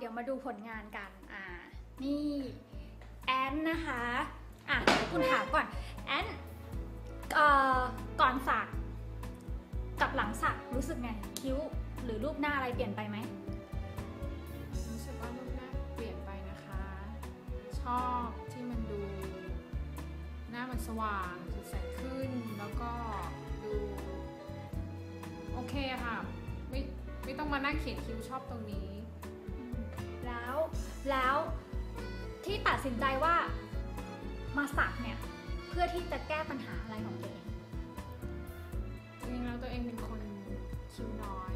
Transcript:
เดี๋ยวมาดูผลงานกันอ่านี่แอนนะคะอะคุณถามก่อนแอนเอ่อก่อนสักกับหลังสักรู้สึกไงคิ้วหรือรูปหน้าอะไรเปลี่ยนไปไหมรู้สึกว่ารูปหน้าเปลี่ยนไปนะคะ ชอบที่มันดู หน้ามันสว่างสดใสขึ้นแล้วก็ดูโอเคค่ะไม่ไม่ต้องมานั่งเขียนคิ้วชอบตรงนี้ แล้ว แล้วที่ตัดสินใจว่ามาสักเนี่ย เพื่อที่จะแก้ปัญหาอะไรของตัวเองจริงๆแล้วตัวเองเป็นคนคิวน้อย